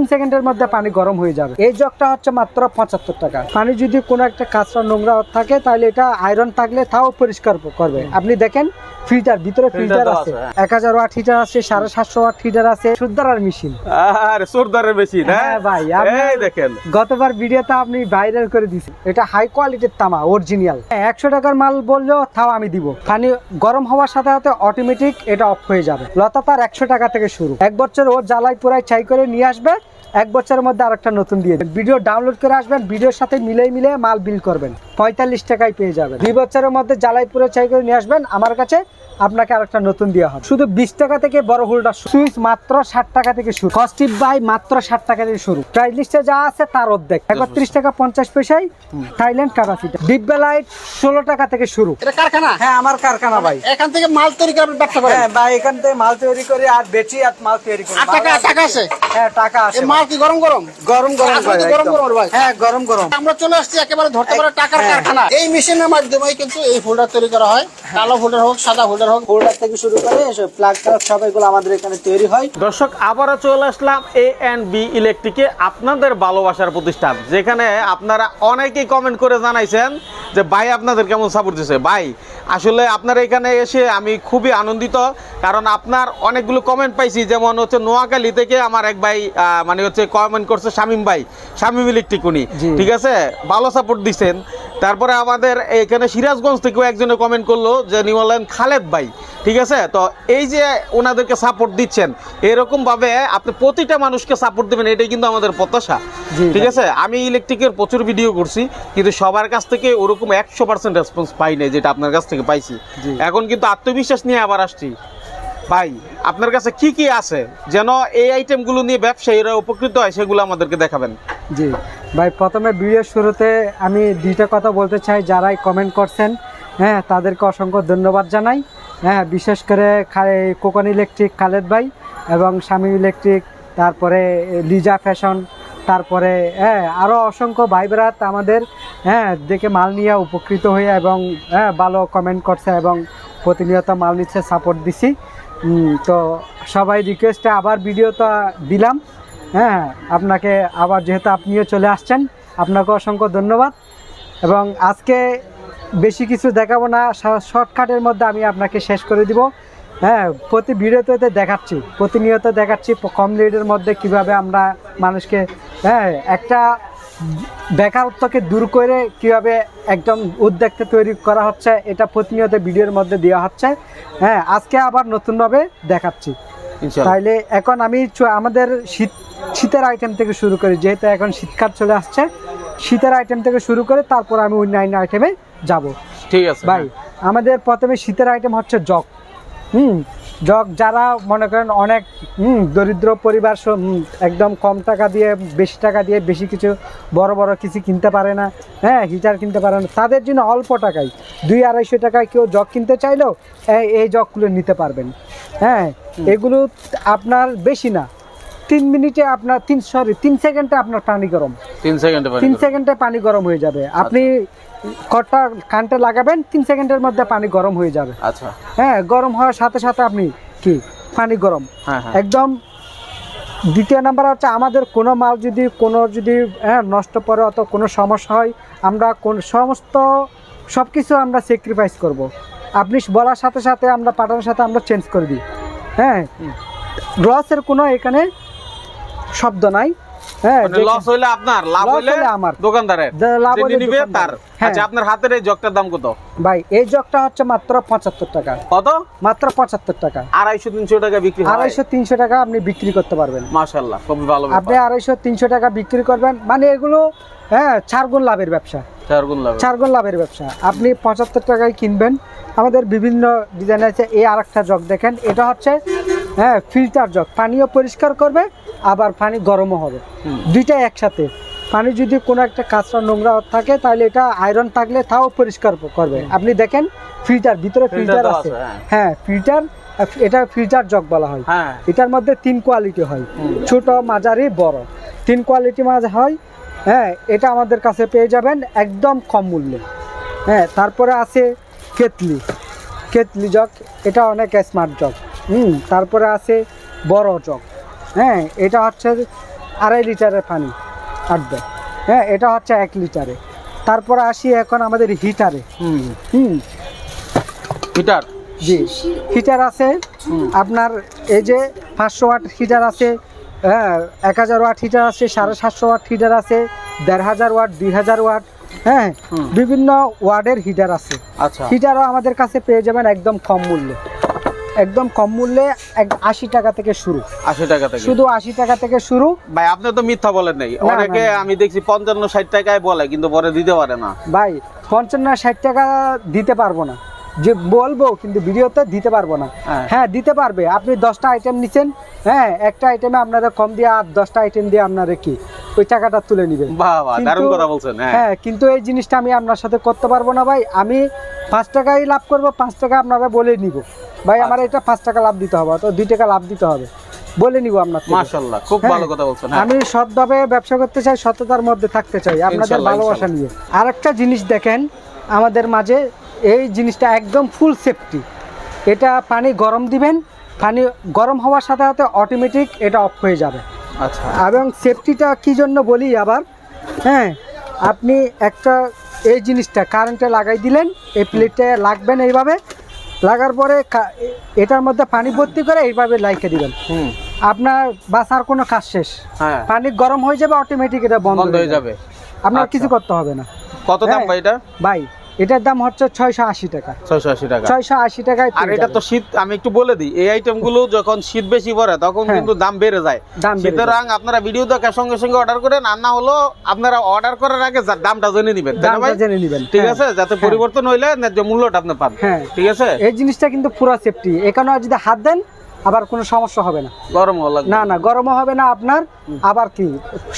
তিন সেকেন্ডের মধ্যে পানি গরম হয়ে যাবে। এই জগটা হচ্ছে মাত্র পঁচাত্তর টাকা। পানি যদি কোনো একটা কাঁচরা নোংরা থাকে তাহলে এটা আয়রন থাকলে তাও পরিষ্কার করবে। আপনি দেখেন ফিল্টার ভিতরে ফিল্টার আছে। হ্যাঁ। এক হাজার ওয়াট হিটার আছে সাড়ে সাতশো ওয়াট হিটার আছে মেশিন আরে সর্দারের বেশি না হ্যাঁ ভাই, এই দেখেন। গতবার ভিডিওতে আপনি ভাইরাল করে দিয়েছেন এটা হাই কোয়ালিটির তামা অরিজিনাল একশো টাকার মাল বললেও তাও আমি দিব। পানি গরম হওয়ার সাথে সাথে অটোমেটিক এটা অফ হয়ে যাবে। লতা তার একশো টাকা থেকে শুরু। এক বছর ওর জ্বালাই পুরাই চাই করে নিয়ে আসবে। এক বছরের মধ্যে আরেকটা নতুন দিয়ে ভিডিও ডাউনলোড করে আসবেন, ভিডিওর সাথে মিলে মিলে মাল বিল করবেন। পঁয়তাল্লিশ টাকায় পেয়ে যাবেন। দুই বছরের মধ্যে জ্বালাই পুরো চাই করে নিয়ে আসবেন। আমার কাছে আপনাকে আরেকটা নতুন দেওয়া হবে। শুধু বিশ টাকা থেকে বড় হোল্ডার সুইচ মাত্র ষাট টাকা থেকে শুরু। কস্টিভ বাই মাত্র ষাট টাকা থেকে শুরু। প্রাইস লিস্টে যা আছে তার অর্ধেক। একত্রিশ টাকা পঞ্চাশ পয়সায় থাইল্যান্ড ক্যাপাসিটি ডিব্বা লাইট ষোলো টাকা থেকে শুরু। এটা কারখানা? হ্যাঁ আমার কারখানা ভাই। এখান থেকে মাল তৈরি করে ব্যবসা করেন? হ্যাঁ ভাই এখান থেকে মাল তৈরি করে আর বেচি আর মাল তৈরি করি। আর টাকা টাকা আছে? হ্যাঁ টাকা আছে মাল কি গরম গরম? গরম গরম ভাই, গরম গরম ভাই। হ্যাঁ গরম গরম। আমরা চলে আসছি একেবারে ধরতে পারে টাকার হ্যাঁ। কারখানা এই মেশিনের মাধ্যমে কিন্তু এই ফোল্ডার তৈরি করা হয়। কালো ফোল্ডার হোক সাদা ফোল্ডার হোক হোল্ডার থেকে শুরু করে প্লাগ টাগ সব এগুলো আমাদের এখানে তৈরি হয়। দর্শক আবারও চলে আসলাম এ এন্ড বি ইলেকট্রিকে আপনাদের ভালোবাসার প্রতিষ্ঠান যেখানে আপনারা অনেকেই কমেন্ট করে জানাইছেন যে ভাই আপনাদের কেমন সাপোর্ট দিচ্ছে ভাই আসলে আপনার এখানে এসে আমি খুবই আনন্দিত কারণ আপনার অনেকগুলো কমেন্ট পাইছি যেমন হচ্ছে নোয়াখালী থেকে আমার এক ভাই আহ, মানে হচ্ছে কমেন্ট করছে শামিম ভাই শামিম ইলেকট্রিক উনি। ঠিক আছে? ভালো সাপোর্ট দিচ্ছেন তারপরে আমাদের এখানে সিরাজগঞ্জ থেকেও একজনে কমেন্ট করল যে নিমলেন খালেদ ভাই। ঠিক আছে? তো এই যে ওনাদেরকে সাপোর্ট দিচ্ছেন এরকম ভাবে আপনি প্রতিটা মানুষকে সাপোর্ট দেবেন এটাই কিন্তু আমাদের প্রত্যাশা ঠিক আছে? আমি ইলেকট্রিকের প্রচুর ভিডিও করছি কিন্তু সবার কাছ থেকে ওরকম একশো পার্সেন্ট রেসপন্স পাই নাই যেটা আপনার কাছ থেকে পাইছি। এখন কিন্তু আত্মবিশ্বাস নিয়ে আবার আসছি। ভাই আপনার কাছে কি কি আছে? যেন এই আইটেমগুলো নিয়ে ব্যবসায়ীরা উপকৃত হয় সেগুলো আমাদেরকে দেখাবেন। জি। ভাই প্রথমে ভিডিওর শুরুতে আমি দুইটা কথা বলতে চাই যারাই কমেন্ট করছেন হ্যাঁ তাদেরকে অসংখ্য ধন্যবাদ জানাই। হ্যাঁ বিশেষ করে কোকন ইলেকট্রিক খালেদ ভাই এবং স্বামী ইলেকট্রিক, তারপরে লিজা ফ্যাশন, তারপরে হ্যাঁ আরও অসংখ্য ভাই বেরাত আমাদের হ্যাঁ দেখে মাল নিয়ে উপকৃত হয়ে এবং হ্যাঁ ভালো কমেন্ট করছে এবং প্রতিনিয়ত মাল নিচ্ছে সাপোর্ট দিছি। তো সবাই রিকোয়েস্টে আবার ভিডিওটা দিলাম। হ্যাঁ আপনাকে আবার যেহেতু আপনিও চলে আসছেন আপনাকে অসংখ্য ধন্যবাদ। এবং আজকে বেশি কিছু দেখাবো না। শর্টকাটের মধ্যে আমি আপনাকে শেষ করে দিব। হ্যাঁ প্রতি ভিডিওতে দেখাচ্ছি প্রতিনিয়ত দেখাচ্ছি কম রেটের মধ্যে কীভাবে আমরা মানুষকে হ্যাঁ একটা বেকারত্বকে দূর করে কীভাবে একদম উদ্যোগটা তৈরি করা হচ্ছে এটা প্রতিনিয়ত ভিডিওর মধ্যে দেওয়া হচ্ছে। হ্যাঁ আজকে আবার নতুনভাবে দেখাচ্ছি। তাইলে এখন আমি আমাদের শীত শীতের আইটেম থেকে শুরু করি যেহেতু এখন শীতকাল চলে আসছে। শীতের আইটেম থেকে শুরু করে তারপর আমি অন্যান্য আইটেমে যাব। ঠিক আছে। ভাই আমাদের প্রথমে শীতের আইটেম হচ্ছে জগ। হুম জগ যারা মনে করেন অনেক হুম দরিদ্র পরিবার একদম কম টাকা দিয়ে বেশি টাকা দিয়ে বেশি কিছু বড় বড় কিছু কিনতে পারে না হ্যাঁ হিটার কিনতে পারে না তাদের জন্য অল্প টাকায় দুই আড়াইশো টাকায় কেউ জগ কিনতে চাইলেও এই এই জগগুলো নিতে পারবেন। হ্যাঁ এগুলো আপনার বেশি না তিন মিনিটে আপনার তিন সরি তিন সেকেন্ডে আপনার পানি গরম। তিন সেকেন্ডে তিন সেকেন্ডে পানি গরম হয়ে যাবে। আপনি কটটা কানটা লাগাবেন তিন সেকেন্ডের মধ্যে পানি গরম হয়ে যাবে। আচ্ছা। হ্যাঁ গরম হওয়ার সাথে সাথে আপনি কি? পানি গরম। হ্যাঁ হ্যাঁ। একদম দ্বিতীয় নাম্বার হচ্ছে আমাদের কোনো মাল যদি কোনো যদি হ্যাঁ নষ্ট পড়ে অত কোনো সমস্যা হয় আমরা কোন সমস্ত সব কিছু আমরা স্যাক্রিফাইস করব। আপনি বলার সাথে সাথে আমরা পাঠানোর সাথে আমরা চেঞ্জ করে দিই। হ্যাঁ লসের কোনো এখানে শব্দ নাই। হ্যাঁ লস হইলে আপনার লাভ হইলে আমার। দোকানদারের। লাভ হইলে নিবে তার। হ্যাঁ। আচ্ছা আপনার হাতের এই জগটার দাম কত? ভাই এই জগটা হচ্ছে মাত্র পঁচাত্তর টাকা। কত? মাত্র পঁচাত্তর টাকা। আড়াইশো তিনশো টাকা বিক্রি হয়। টাকা আপনি বিক্রি করতে পারবেন। ভালো আপনি আড়াইশো তিনশো টাকা বিক্রি করবেন। মানে এগুলো হ্যাঁ চার গুণ লাভের ব্যবসা। চার গুণ লাভ চার লাভের ব্যবসা। আপনি পঁচাত্তর টাকায় কিনবেন। আমাদের বিভিন্ন ডিজাইন আছে। এই আর একটা জগ দেখেন। এটা হচ্ছে হ্যাঁ ফিল্টার জগ। পানিও পরিষ্কার করবে আবার পানি গরমও হবে। হুম। দুইটাই একসাথে। পানি যদি কোনো একটা কাঁচরা নোংরা থাকে তাহলে এটা আয়রন থাকলে তাও পরিষ্কার করবে। আপনি দেখেন ফিল্টার ভিতরে ফিল্টার আছে। হ্যাঁ। হ্যাঁ ফিল্টার এটা ফিল্টার জগ বলা হয়। হ্যাঁ। এটার মধ্যে তিন কোয়ালিটি হয়। ছোট মাঝারি বড়। তিন কোয়ালিটি মাঝে হয়। হ্যাঁ এটা আমাদের কাছে পেয়ে যাবেন একদম কম মূল্যে। হ্যাঁ তারপরে আছে কেতলি। কেতলি জগ এটা অনেক স্মার্ট জগ। হুম তারপরে আছে বড় জগ হ্যাঁ এটা হচ্ছে আড়াই লিটারের পানি আসবে হ্যাঁ এটা হচ্ছে এক লিটারে। তারপরে আসি এখন আমাদের হিটারে। হুম। হুম। হিটার? জি হিটার আছে। আপনার এই যে পাঁচশো ওয়াট হিটার আছে হ্যাঁ এক হাজার ওয়াট হিটার আছে সাড়ে সাতশো ওয়াট হিটার আছে দেড় হাজার ওয়াট দুই হাজার ওয়াট হ্যাঁ বিভিন্ন ওয়ার্ডের হিটার আছে। আচ্ছা। হিটারও আমাদের কাছে পেয়ে যাবেন একদম কম মূল্যে। একদম কম মূল্যে আশি টাকা থেকে শুরু। আশি টাকা থেকে। শুধু আশি টাকা থেকে শুরু। ভাই আপনি তো মিথ্যা বলেন নাই। অনেকে। আমি দেখছি পঞ্চান্ন ষাট টাকায় বলে কিন্তু পরে দিতে পারে না। ভাই পঞ্চান্ন ষাট টাকা দিতে পারব না। যে বলব কিন্তু ভিডিওতে দিতে পারব না। হ্যাঁ। হ্যাঁ দিতে পারবে। আপনি দশটা আইটেম নিচ্ছেন হ্যাঁ একটা আইটেমে আপনারা কম দিয়ে আর দশটা আইটেম দিয়ে আপনারা কি? ওই টাকাটা তুলে নেবেন। হ্যাঁ। হ্যাঁ কিন্তু এই জিনিসটা আমি আপনার সাথে করতে পারব না ভাই। আমি পাঁচ টাকাই লাভ করব পাঁচ টাকা আপনারা বলে নিব। ভাই আমার আচ্ছা। এটা পাঁচ টাকা লাভ দিতে হবে তো দুই টাকা লাভ দিতে হবে। বলে নিব আপনার থেকে। মাশাল্লাহ খুব হ্যাঁ, ভালো কথা বলছেন হ্যাঁ। আমি সৎভাবে ব্যবসা করতে চাই সততার মধ্যে থাকতে চাই আপনাদের ভালোবাসা নিয়ে। আরেকটা জিনিস দেখেন আমাদের মাঝে এই জিনিসটা একদম ফুল সেফটি এটা পানি গরম দিবেন পানি গরম হওয়ার সাথে সাথে অটোমেটিক এটা অফ হয়ে যাবে। আচ্ছা। এবং সেফটিটা কি জন্য বলি আবার? হ্যাঁ আপনি একটা এই জিনিসটা কারেন্টে লাগাই দিলেন এই প্লেটে লাগবেন এইভাবে লাগার পরে এটার মধ্যে পানি ভর্তি করে এইভাবে লাইকে দিবেন। আপনার বাসার কোনো কাজ শেষ। হ্যাঁ। পানি গরম হয়ে যাবে অটোমেটিক এটা বন্ধ হয়ে যাবে। আপনার আচ্ছা। কিছু করতে হবে না। কত দাম হ্যাঁ। ভাই এটা? ভাই এটার দাম হচ্ছে ছয়শো আশি টাকা। ছয়শো আশি টাকা। ছয়শো আশি টাকায় আর এটা তো শীত আমি একটু বলে দিই এই আইটেমগুলো যখন শীত বেশি পড়ে তখন হ্যাঁ। কিন্তু দাম বেড়ে যায়। দাম সুতরাং আপনারা ভিডিও দেখার সঙ্গে সঙ্গে অর্ডার করেন আর না হলো আপনারা অর্ডার করার আগে দামটা জেনে নেবেন। দামটা জেনে নেবেন। ঠিক হ্যাঁ। আছে? যাতে পরিবর্তন হইলে ন্যায্য মূল্যটা আপনি পান। হ্যাঁ। ঠিক আছে? এই জিনিসটা কিন্তু পুরো সেফটি এখানে যদি হাত দেন আবার কোনো সমস্যা হবে না। গরম না না গরমও হবে না আপনার আবার কি?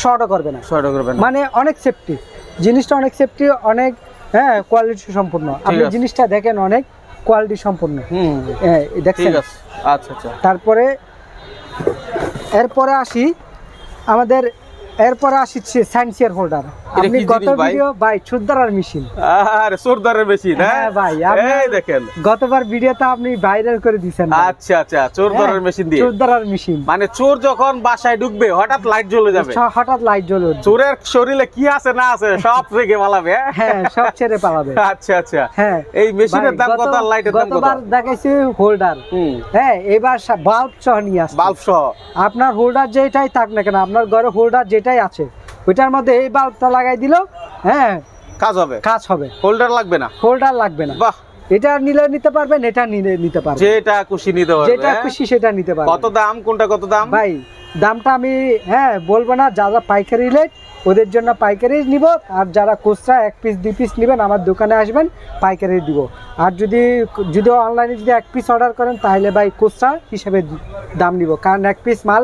শর্টও করবে না। করবে করবেন মানে অনেক সেফটি জিনিসটা অনেক সেফটি অনেক হ্যাঁ কোয়ালিটি সম্পূর্ণ। আপনি জিনিসটা দেখেন অনেক কোয়ালিটি সম্পূর্ণ। হুম হ্যাঁ, ঠিক দেখছেন? আছে। আচ্ছা আচ্ছা। তারপরে এরপরে আসি আমাদের এরপরে আসি সায়েন্সিয়ার হোল্ডার। আপনি গত ভিডিও ভাই সুদ্দারার মেশিন। আরে চোরদারের বেশি না হ্যাঁ ভাই, আপনি- এই দেখেন। গতবার ভিডিওতে আপনি ভাইরাল করে দিয়েছেন আচ্ছা আচ্ছা চোরদারের মেশিন দিয়ে। সুদ্দারার মেশিন। মানে চোর যখন বাসায় ঢুকবে হঠাৎ লাইট জ্বলে যাবে। হঠাৎ লাইট জ্বলে চোরের শরীরে কি আছে না আছে সব রেখে পালাবে হ্যাঁ? সব ছেড়ে পালাবে। আচ্ছা আচ্ছা। হ্যাঁ এই মেশিনের দাম কত? আর লাইটের দাম কত? গতবার দেখাইছি হোল্ডার হ্যাঁ এবার বাল্ব সহ নিয়ে আসছে। বাল্ব সহ। আপনার হোল্ডার যেটাই থাক না কেন আপনার ঘরে হোল্ডার যেটাই আছে। ওইটার মধ্যে এই বাল্বটা লাগাই দিল হ্যাঁ। কাজ হবে? কাজ হবে। হোল্ডার লাগবে না? হোল্ডার লাগবে না। বাহ। এটা নিলে নিতে পারবেন এটা নিলে নিতে পারবেন। যেটা খুশি নিতে পারবে যেটা হ্যাঁ? খুশি সেটা নিতে পারবেন। কত দাম? কোনটা কত দাম? ভাই দামটা আমি হ্যাঁ বলব না যারা পাইকারি রেট ওদের জন্য পাইকারি নিব আর যারা খুচরা এক পিস দুই পিস নেবেন আমার দোকানে আসবেন পাইকারি দিব। আর যদি যদি অনলাইনে যদি এক পিস অর্ডার করেন তাহলে ভাই খুচরা হিসেবে দাম নিব। কারণ এক পিস মাল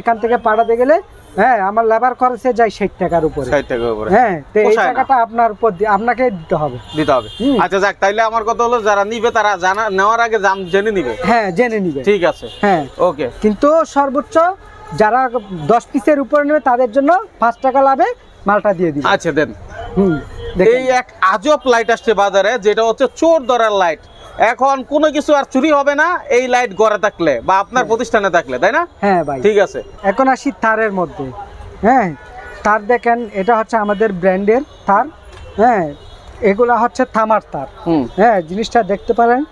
এখান থেকে পাঠাতে গেলে হ্যাঁ আমার লেবার খরচে যায় ষাট টাকার উপরে। ষাট টাকা উপরে। হ্যাঁ তো এই টাকাটা আপনার উপর আপনাকে দিতে হবে। দিতে হবে। আচ্ছা যাক তাইলে আমার কথা হলো যারা নিবে তারা জানা নেওয়ার আগে দাম জেনে নিবে। হ্যাঁ জেনে নিবে। ঠিক আছে। হ্যাঁ। ওকে। কিন্তু সর্বোচ্চ যারা দশ পিসের উপরে নেবে তাদের জন্য পাঁচ টাকা লাভে মালটা দিয়ে দিবে। আচ্ছা দেন। হুম এই এক আজব লাইট আসছে বাজারে যেটা হচ্ছে চোর ধরার লাইট এখন কোনো কিছু আর চুরি হবে না এই লাইট গড়ে থাকলে বা আপনার প্রতিষ্ঠানে থাকলে তাই না? হ্যাঁ ভাই। ঠিক আছে। এখন আসি তারের মধ্যে। হ্যাঁ তার দেখেন এটা হচ্ছে আমাদের ব্র্যান্ডের তার। হ্যাঁ এগুলা হচ্ছে থামার তার। হ্যাঁ জিনিসটা দেখতে পারেন।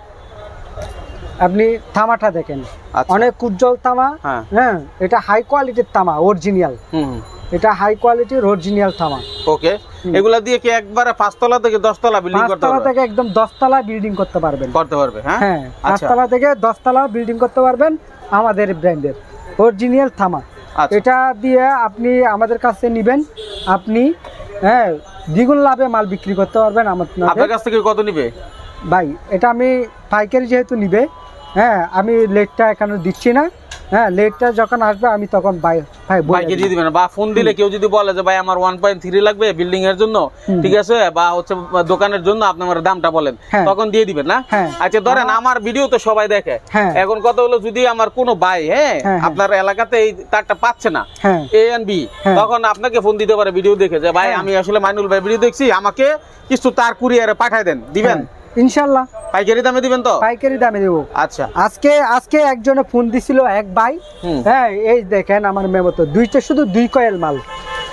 আপনি থামাটা দেখেন। আচ্ছা। অনেক উজ্জ্বল তামা হ্যাঁ। হ্যাঁ এটা হাই কোয়ালিটির তামা অরিজিনাল এটা হাই কোয়ালিটির অরিজিনাল তামা ওকে এগুলা দিয়ে কি একবারে পাঁচতলা থেকে দশতলা বিল্ডিং করতে পাঁচতলা পারবে থেকে একদম দশতলা বিল্ডিং করতে পারবেন। করতে পারবে হ্যাঁ? হ্যাঁ আচ্ছা। পাঁচতলা থেকে দশতলা বিল্ডিং করতে পারবেন আমাদের ব্র্যান্ডের। অরিজিনাল থামা। আচ্ছা। এটা দিয়ে আপনি আমাদের কাছে নেবেন। আপনি হ্যাঁ দ্বিগুণ লাভে মাল বিক্রি করতে পারবেন আমার আপনার কাছ থেকে কত নিবে? ভাই এটা আমি পাইকারি যেহেতু নিবে হ্যাঁ আমি লেটটা এখানে দিচ্ছি না। হ্যাঁ লেটটা যখন আসবে আমি তখন ভাই ভাই দিবো। দিয়ে দিবেন বা ফোন দিলে কেউ যদি বলে যে ভাই আমার ওয়ান পয়েন্ট থ্রি লাগবে বিল্ডিং এর জন্য ঠিক আছে বা হচ্ছে দোকানের জন্য আপনি আমার দামটা বলেন হ্যাঁ। তখন দিয়ে দিবেন না হ্যাঁ। আচ্ছা ধরেন আমার ভিডিও তো সবাই দেখে হ্যাঁ। এখন কথা হলো যদি আমার কোনো ভাই হ্যাঁ। আপনার এলাকাতে এই তারটা পাচ্ছে না এ এন বি। তখন আপনাকে ফোন দিতে পারে ভিডিও দেখে যে ভাই। আমি আসলে মাইনুল ভাই ভিডিও দেখছি আমাকে কিছু তার কুরিয়ারে পাঠায় দেন দিবেন। ইনশাল্লাহ। পাইকারি দামে দিবেন তো? পাইকারি দামে দেবো। দামে আচ্ছা। আজকে আজকে একজনে ফোন দিছিল এক ভাই। হ্যাঁ এই দেখেন আমার মেমো তো। দুইটা শুধু দুই কয়েল মাল।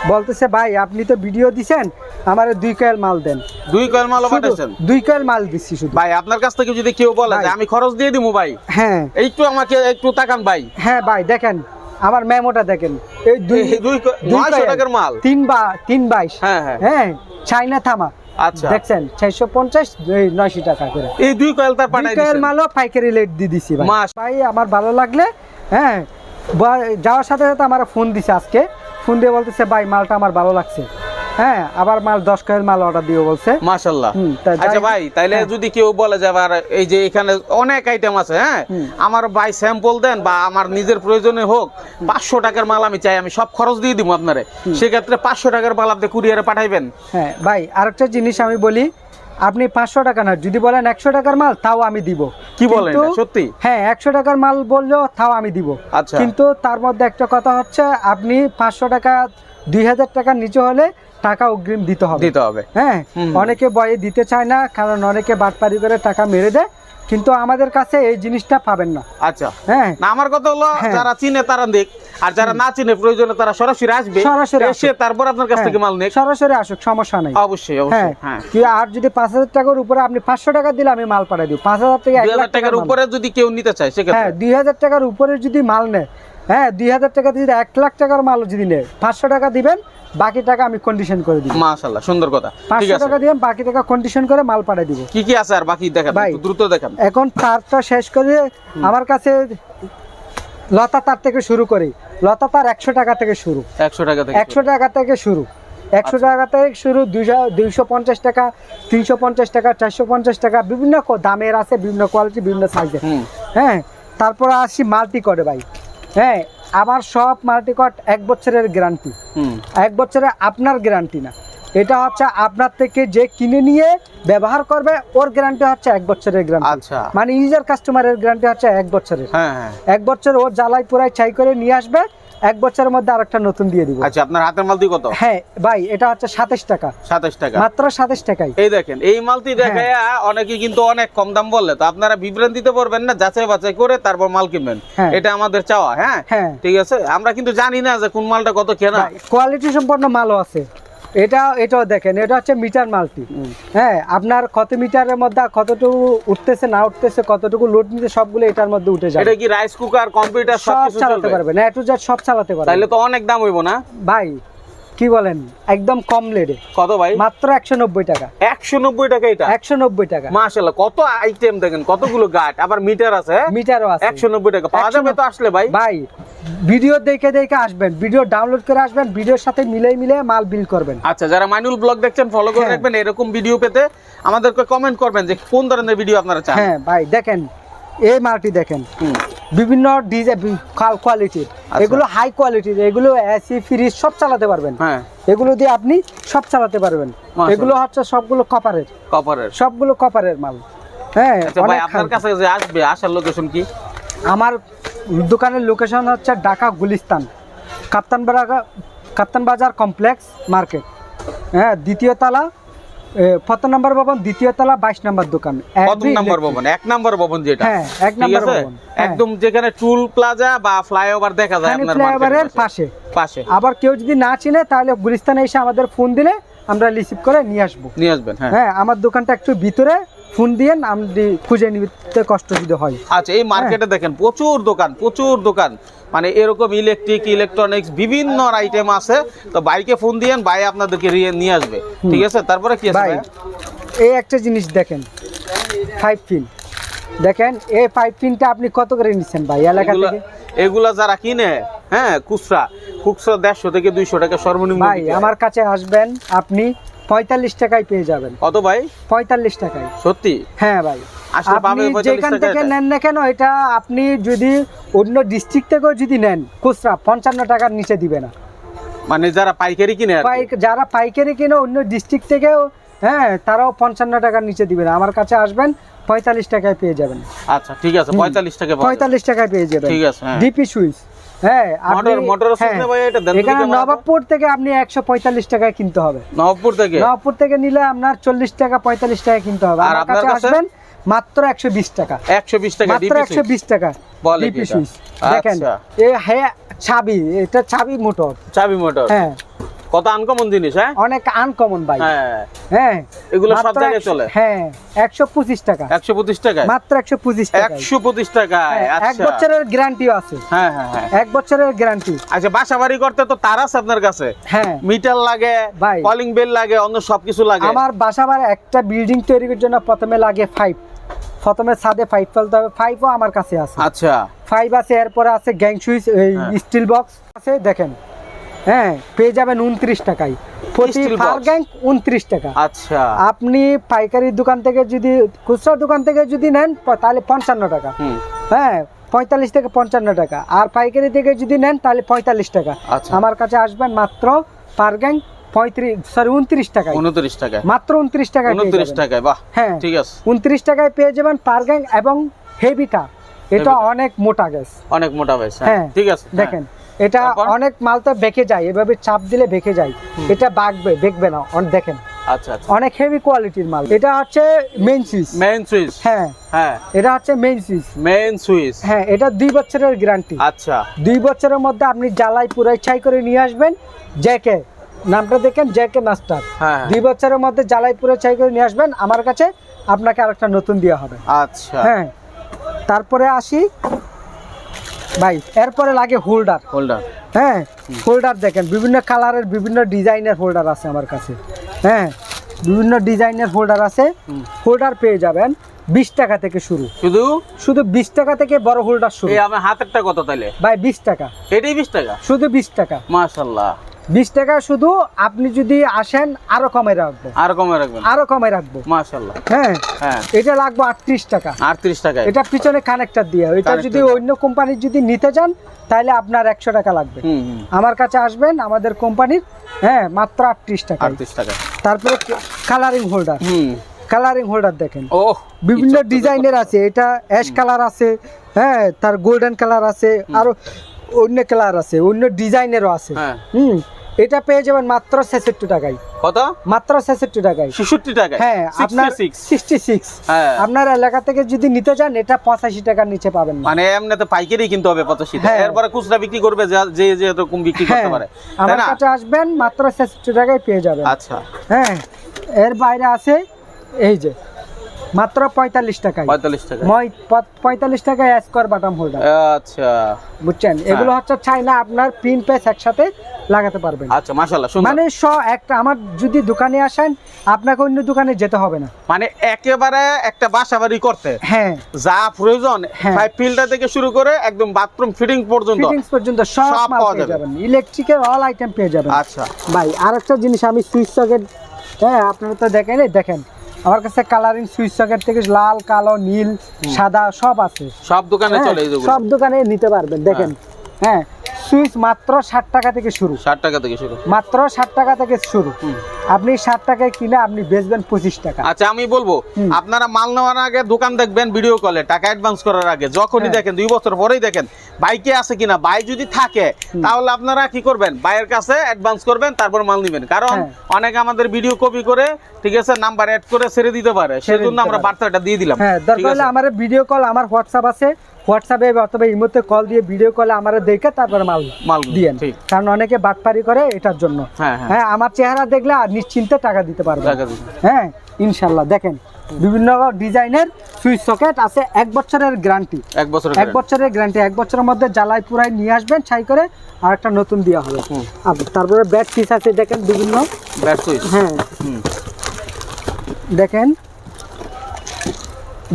বলতেছে ভাই আপনি তো ভিডিও দিছেন আমার দুই কয়েল মাল দেন। দুই কয়েল শুধু পাঠাইছেন? দুই কয়েল মাল দিচ্ছি শুধু। ভাই আপনার কাছ থেকে যদি কেউ বলে আমি খরচ দিয়ে দিবো ভাই হ্যাঁ। একটু আমাকে একটু তাকান ভাই। হ্যাঁ ভাই দেখেন আমার মেমোটা দেখেন। এই দুই দুই ক- দুই 900 কয়েল। টাকার মাল। তিন বা তিন বাইশ। হ্যাঁ, হ্যাঁ। হ্যাঁ চাইনা থামা। আচ্ছা। দেখছেন চারশো পঞ্চাশ নয়শো টাকা করে। এই দুই কয়েল তার পাঠাই দিছি কয়েল মালও পাইকারি লেট দিয়ে দিছি ভাই। মাস। ভাই আমার ভালো লাগলে হ্যাঁ যাওয়ার সাথে সাথে আমার ফোন দিছে আজকে। ফোন দিয়ে বলতেছে ভাই মালটা আমার ভালো লাগছে। হ্যাঁ আবার মাল দশ কয়েল মাল অর্ডার দিয়ে বলছে। মাশাল্লাহ। আচ্ছা ভাই তাইলে হ্যাঁ। যদি কেউ বলে যে আবার এই যে এখানে অনেক আইটেম আছে হ্যাঁ? আমার ভাই স্যাম্পল দেন বা আমার নিজের প্রয়োজনে হোক পাঁচশো টাকার মাল আমি চাই আমি সব খরচ দিয়ে দিব আপনারে। সেক্ষেত্রে পাঁচশো টাকার মাল আপনি কুরিয়ারে পাঠাইবেন। হ্যাঁ ভাই আরেকটা জিনিস আমি বলি আপনি পাঁচশো টাকা না যদি বলেন একশো টাকার মাল তাও আমি দিব। কি বলেন সত্যি? হ্যাঁ একশো টাকার মাল বললেও তাও আমি দিব। আচ্ছা। কিন্তু তার মধ্যে একটা কথা হচ্ছে আপনি পাঁচশো টাকা দুই হাজার টাকার নিচে হলে টাকা অগ্রিম দিতে হবে। দিতে হবে। হ্যাঁ অনেকে বয়ে দিতে চায় না কারণ অনেকে বাটপারি করে টাকা মেরে দেয় কিন্তু আমাদের কাছে এই জিনিসটা পাবেন না। আচ্ছা। হ্যাঁ। আমার কথা হলো হ্যাঁ। যারা চিনে তারা দেখ আর যারা না চিনে প্রয়োজনে তারা সরাসরি আসবে সরাসরি এসে তারপর আপনার কাছ থেকে মাল হ্যাঁ, সরাসরি আসুক সমস্যা নেই। অবশ্যই হ্যাঁ অবশ্যই হ্যাঁ। কি আর যদি পাঁচ হাজার টাকার উপরে আপনি পাঁচশো টাকা দিলে আমি মাল দিব। পাঁচ হাজার টাকা এক লাখ হাজার টাকার উপরে যদি কেউ নিতে চায় হ্যাঁ সেক্ষেত্রে দুই হাজার টাকার উপরে যদি মাল নেয় হ্যাঁ দুই হাজার টাকা যদি এক লাখ টাকার মাল যদি নেয় পাঁচশো টাকা দিবেন বাকি টাকা আমি কন্ডিশন করে দিব। মাশাল্লাহ সুন্দর কথা। ঠিক আছে। টাকা দিবেন বাকি টাকা কন্ডিশন করে মাল পাঠিয়ে দিব। কি কি আছে আর বাকি দেখান দ্রুত দেখান। এখন তারটা শেষ করে আমার কাছে লতা তার থেকে শুরু করি। লতা তার একশো টাকা থেকে শুরু। একশো টাকা থেকে একশো টাকা থেকে শুরু। একশো আচ্ছা। টাকা থেকে শুরু দুইশো দুইশো পঞ্চাশ টাকা তিনশো পঞ্চাশ টাকা চারশো পঞ্চাশ টাকা বিভিন্ন ক- দামের আছে বিভিন্ন কোয়ালিটি বিভিন্ন সাইজের হ্যাঁ তারপরে আসি মাল্টি করে ভাই। হ্যাঁ আমার সব মাল্টিকট এক বছরের গ্যারান্টি। হুম। এক বছরে আপনার গ্যারান্টি না। এটা হচ্ছে আপনার থেকে যে কিনে নিয়ে ব্যবহার করবে ওর গ্যারান্টি হচ্ছে এক বছরের গ্যারান্টি। আচ্ছা। মানে ইউজার কাস্টমারের গ্যারান্টি হচ্ছে এক বছরের। হ্যাঁ হ্যাঁ। এক বছর ও জ্বালাই পুরাই চাই করে নিয়ে আসবে এক বছরের মধ্যে আরেকটা নতুন দিয়ে দিব। আচ্ছা আপনার হাতের মালতি কত? হ্যাঁ ভাই এটা হচ্ছে সাতাশ টাকা। সাতাশ টাকা। মাত্র সাতাশ টাকায় এই দেখেন এই মালতি দেখে অনেকে কিন্তু অনেক কম দাম বললে তো আপনারা বিভ্রান্তিতে পড়বেন না যাচাই বাছাই করে তারপর মাল কিনবেন। হ্যাঁ। এটা আমাদের চাওয়া হ্যাঁ? হ্যাঁ। ঠিক আছে? আমরা কিন্তু জানি না যে কোন মালটা কত কেনা। কোয়ালিটি সম্পন্ন মালও আছে। এটা এটাও দেখেন এটা হচ্ছে মিটার মালটি। হ্যাঁ আপনার কত মিটারের মধ্যে কতটুকু উঠতেছে না উঠতেছে কতটুকু লোড নিতে সবগুলো এটার মধ্যে উঠে যায় এটা কি রাইস কুকার কম্পিউটার সব সব চালাতে পারবে না এ টু জেড সব চালাতে পারবে। তাহলে তো অনেক দাম হইব না? ভাই কি বলেন? একদম কম লেডে। কত ভাই? মাত্র একশো নব্বই টাকা। একশো নব্বই টাকা এটা? একশো নব্বই টাকা। মাশাল্লাহ কত আইটেম দেখেন কতগুলো গাট আবার মিটার আছে মিটারও আছে। একশো নব্বই টাকা পাওয়া যাবে তো আসলে ভাই। ভাই ভিডিও দেখে দেখে আসবেন ভিডিও ডাউনলোড করে আসবেন ভিডিওর সাথে মিলে মিলে মাল বিল করবেন। আচ্ছা যারা মাইনুল ব্লগ দেখছেন ফলো করে হ্যাঁ। রাখবেন এরকম ভিডিও পেতে আমাদেরকে কমেন্ট করবেন যে কোন ধরনের ভিডিও আপনারা চান। হ্যাঁ ভাই দেখেন এই মালটি দেখেন। বিভিন্ন ডিজাইন কোয়ালিটির আচ্ছা। এগুলো হাই কোয়ালিটির এগুলো এসি ফ্রিজ সব চালাতে পারবেন। হ্যাঁ। এগুলো দিয়ে আপনি সব চালাতে পারবেন। এগুলো হচ্ছে সবগুলো কপারের কপারের সবগুলো কপারের মাল। হ্যাঁ আচ্ছা ভাই আপনার কাছে যে আসবে আসার লোকেশন কি? আমার দোকানের লোকেশন হচ্ছে ঢাকা গুলিস্তান কাপ্তান বাজার কাপ্তান বাজার কমপ্লেক্স মার্কেট হ্যাঁ দ্বিতীয় তলা কত নম্বর ভবন দ্বিতীয় তলা বাইশ নম্বর দোকান। কত Every নম্বর ভবন এক নম্বর ভবন যেটা। হ্যাঁ, এক ঠিক নম্বর ভবন, হ্যাঁ। একদম যেখানে টুল প্লাজা বা ফ্লাইওভার দেখা যায় আপনার ফ্লাইওভারের পাশে পাশে। পাশে। আবার কেউ যদি না চিনে তাহলে গুলিস্তানে এসে আমাদের ফোন দিলে আমরা রিসিভ করে নিয়ে আসব। নিয়ে আসবেন হ্যাঁ। হ্যাঁ আমার দোকানটা একটু ভিতরে ফোন দিয়ে আমি খুঁজে নিতে কষ্ট যদি হয়। আচ্ছা এই মার্কেটে দেখেন প্রচুর দোকান প্রচুর দোকান। মানে এরকম ইলেকট্রিক ইলেকট্রনিক্স বিভিন্ন আইটেম আছে। তো বাইকে ফোন দিয়েন ভাই আপনাদেরকে নিয়ে আসবে। ঠিক আছে? তারপরে কি আছে ভাই এই একটা জিনিস দেখেন ফাইভ পিন দেখেন এই ফাইভ পিনটা আপনি কত করে নিচ্ছেন ভাই এলাকা থেকে? এগুলা যারা কিনে হ্যাঁ খুচরা খুচরা দেড়শো থেকে দুইশো টাকা সর্বনিম্ন ভাই আমার কাছে আসবেন আপনি পঁয়তাল্লিশ টাকায় পেয়ে যাবেন। কত ভাই? পঁয়তাল্লিশ টাকায়। সত্যি? হ্যাঁ ভাই। আপনি যেখান থেকে নেন না কেন এটা আপনি যদি অন্য ডিস্ট্রিক্ট থেকেও যদি নেন খুচরা পঞ্চান্ন টাকার নিচে দিবে না। মানে যারা পাইকারি কিনে যারা পাইকারি কিনে অন্য ডিস্ট্রিক্ট থেকেও হ্যাঁ তারাও পঞ্চান্ন টাকার নিচে দিবে না। আমার কাছে আসবেন পঁয়তাল্লিশ টাকায় পেয়ে যাবেন। আচ্ছা ঠিক আছে পঁয়তাল্লিশ টাকা পঁয়তাল্লিশ টাকায় পেয়ে যাবেন। ঠিক আছে, হ্যাঁ। ডিপি সুইচ হ্যাঁ মোটর- মোটর হ্যাঁ, ভাই এটা দেন এখানে নবাবপুর থেকে আপনি একশো পঁয়তাল্লিশ টাকায় কিনতে হবে। থেকে? নবাবপুর থেকে নিলে আপনার চল্লিশ টাকা পঁয়তাল্লিশ টাকা কিনতে হবে। আর আপনার কাছে? আসবেন মাত্র একশো বিশ টাকা। একশো বিশ টাকা মাত্র ডিপি একশো বিশ টাকা? সুইচ। দেখেন আচ্ছা। এ হ্যাঁ ছাবি এটা ছাবি মোটর। চাবি মোটর। হ্যাঁ। কত আনকমন জিনিস হ্যাঁ? অনেক আনকমন বাইক হ্যাঁ। হ্যাঁ এগুলো সব জায়গায় চলে? হ্যাঁ একশো পঁচিশ টাকা। একশো পঁচিশ টাকায়? মাত্র টাকা টাকায়। এক আচ্ছা। বছরের গ্যারান্টিও আছে। হ্যাঁ হ্যাঁ হ্যাঁ। এক বছরের গ্যারান্টি আচ্ছা বাসা বাড়ি করতে তো তার আছে আপনার কাছে? হ্যাঁ। মিটার লাগে ভাই। কলিং বেল লাগে অন্য সবকিছু লাগে। আমার বাসাবার একটা বিল্ডিং তৈরির জন্য প্রথমে লাগে ফাইভ প্রথমে ছাদে ফাইভ ফেলতে হবে। ফাইভও আমার কাছে আছে। আচ্ছা। ফাইভ আছে এরপরে আছে গ্যাং সুইচ হ্যাঁ। স্টিল বক্স আছে দেখেন। হ্যাঁ পেয়ে যাবেন উনত্রিশ টাকায়। প্রতি Steel ফার উনত্রিশ টাকা। আচ্ছা। আপনি পাইকারি দোকান থেকে যদি খুচরা দোকান থেকে যদি নেন তাহলে পঞ্চান্ন টাকা। হ্যাঁ পঁয়তাল্লিশ থেকে পঞ্চান্ন টাকা। আর পাইকারি থেকে যদি নেন তাহলে পঁয়তাল্লিশ টাকা। আচ্ছা। আমার কাছে আসবেন মাত্র পার গ্যাং পঁয়ত্রিশ সরি উনত্রিশ টাকায়। উনত্রিশ টাকায়। মাত্র উনত্রিশ টাকায় উনত্রিশ। টাকায় বাহ হ্যাঁ। ঠিক আছে। উনত্রিশ টাকায় পেয়ে যাবেন পার গ্যাং এবং হেভিটা এটা অনেক মোটা গ্যাস অনেক মোটা বেশ হ্যাঁ ঠিক আছে হ্যাঁ। দেখেন। এটা অনেক মাল তো বেঁকে যায় এভাবে চাপ দিলে বেঁকে যায়। এটা বাঁকবে বেঁকবে না অন- দেখেন। আচ্ছা আচ্ছা। অনেক হেভি কোয়ালিটির মাল। এটা হচ্ছে মেইন সুইচ মেইন সুইচ হ্যাঁ। হ্যাঁ। এটা হচ্ছে মেইন সুইচ মেইন সুইচ হ্যাঁ এটা দুই বছরের গ্যারান্টি আচ্ছা। দুই বছরের মধ্যে আপনি জ্বালাই পুরাই ছাই করে নিয়ে আসবেন জ্যাকে নামটা দেখেন জ্যাকে মাস্টার হ্যাঁ দুই বছরের মধ্যে জ্বালাই পুরাই ছাই করে নিয়ে আসবেন আমার কাছে আপনাকে আরেকটা নতুন দেওয়া হবে। আচ্ছা। হ্যাঁ। তারপরে আসি ভাই এরপরে লাগে হোল্ডার। হোল্ডার হ্যাঁ হোল্ডার দেখেন বিভিন্ন কালারের বিভিন্ন ডিজাইনের হোল্ডার আছে আমার কাছে। হ্যাঁ বিভিন্ন ডিজাইনের হোল্ডার আছে। হোল্ডার পেয়ে যাবেন বিশ টাকা থেকে শুরু। শুধু? শুধু বিশ টাকা থেকে বড় হোল্ডার শুরু। হাতের আমার হাতেরটা কত তাহলে ভাই বিশ টাকা। এটাই বিশ টাকা? শুধু বিশ টাকা। মাশাল্লাহ। বিশ টাকা শুধু আপনি যদি আসেন আরও কমে রাখব। আর কমে রাখবেন? আরও কমে রাখব। মাশাল্লাহ হ্যাঁ হ্যাঁ। এটা লাগবে আটত্রিশ টাকা। আটত্রিশ টাকায়। এটা পিছনে কানেক্টর দিয়ে। এটা যদি অন্য কোম্পানির যদি নিতে চান তাহলে আপনার একশো টাকা লাগবে। আমার কাছে আসবেন আমাদের কোম্পানির হ্যাঁ মাত্র আটত্রিশ টাকা আটত্রিশ টাকায় তারপরে কালারিং হোল্ডার কালারিং হোল্ডার দেখেন। ও বিভিন্ন ডিজাইনের আছে। এটা অ্যাশ কালার আছে হ্যাঁ তার গোল্ডেন কালার আছে আরও অন্য কালার আছে অন্য ডিজাইনেরও আছে। হ্যাঁ। হুম। এটা পেয়ে যাবেন মাত্র ছেষট্টি টাকায়। কত? মাত্র ছেষট্টি টাকায়। ছেষট্টি টাকায়? হ্যাঁ আপনার 66 সিক্সটি সিক্স হ্যাঁ। আপনার এলাকা থেকে যদি নিতে চান এটা পঁচাশি টাকার নিচে পাবেন মানে এমনিতে পাইকারি কিনতে হবে পঁচাশি হ্যাঁ। এরপরে খুচরা বিক্রি করবে যা- যে এরকম বিক্রি করতে হ্যাঁ। পারে। আমার কাছে আসবেন মাত্র ছেষট্টি টাকায় পেয়ে যাবেন। আচ্ছা। হ্যাঁ এর বাইরে আছে এই যে মাত্র পঁয়তাল্লিশ টাকায়। পঁয়তাল্লিশ টাকা পঁয়তাল্লিশ টাকায় স্কোয়ার বাটাম হোল্ডার আচ্ছা। বুঝছেন? হ্যাঁ। এগুলো হচ্ছে চাইনা আপনার পিন পেস একসাথে লাগাতে পারবেন। আচ্ছা মাশাল্লাহ মানে স একটা আমার যদি দোকানে আসেন আপনাকে অন্য দোকানে যেতে হবে না। মানে একেবারে একটা বাসা বাড়ি করতে? হ্যাঁ। যা প্রয়োজন হ্যাঁ। ফাইভ ফিল্টার থেকে শুরু করে একদম বাথরুম ফিটিং পর্যন্ত ফিটিংস পর্যন্ত সব পাওয়া যাবে। যাবেন। ইলেকট্রিকের অল আইটেম পেয়ে যাবেন। আচ্ছা। ভাই আরেকটা জিনিস আমি সুইচ সকেট হ্যাঁ আপনারা তো দেখেন দেখেন। আমার কাছে কালারিং সুইচ সকেট থেকে লাল কালো নীল সাদা সব আছে। সব দোকানে হ্যাঁ, চলে সব দোকানে নিতে পারবেন দেখেন। হ্যাঁ সুইচ মাত্র ষাট টাকা থেকে শুরু। ষাট টাকা থেকে শুরু। মাত্র ষাট টাকা থেকে শুরু। আপনি ষাট টাকায় কিনে আপনি বেচবেন পঁচিশ টাকা। আচ্ছা আমি বলব আপনারা মাল নেওয়ার আগে দোকান দেখবেন ভিডিও কলে টাকা অ্যাডভান্স করার আগে যখনই হ্যাঁ। দেখেন দুই বছর পরেই দেখেন বাইকে আছে কিনা বাই যদি থাকে তাহলে আপনারা কি করবেন? বাইয়ের কাছে অ্যাডভান্স করবেন তারপর মাল নেবেন। কারণ হ্যাঁ। অনেক আমাদের ভিডিও কপি করে ঠিক আছে নাম্বার অ্যাড করে ছেড়ে দিতে পারে। সেজন্য আমরা বার্তাটা দিয়ে দিলাম। হ্যাঁ দরকার হলে আমার ভিডিও কল আমার হোয়াটসঅ্যাপ আছে হোয়াটসঅ্যাপে অথবা ইমোতে কল দিয়ে ভিডিও কলে আমার দেখে তারপরে মাল মাল দিয়েন ঠিক। কারণ অনেকে বাটপারি করে এটার জন্য। হ্যাঁ হ্যাঁ। হ্যাঁ আমার চেহারা দেখলে আর নিশ্চিন্তে টাকা দিতে পারবে। হ্যাঁ ইনশাল্লাহ। দেখেন বিভিন্ন ডিজাইনের সুইচ সকেট আছে এক বছরের গ্যারান্টি। এক বছর এক বছরের গ্যারান্টি এক বছরের মধ্যে জ্বালাই পুরাই নিয়ে আসবেন ছাই করে আর একটা নতুন দেওয়া হবে। তারপরে ব্যাট পিস আছে দেখেন বিভিন্ন। ব্যাট সুইচ হ্যাঁ। দেখেন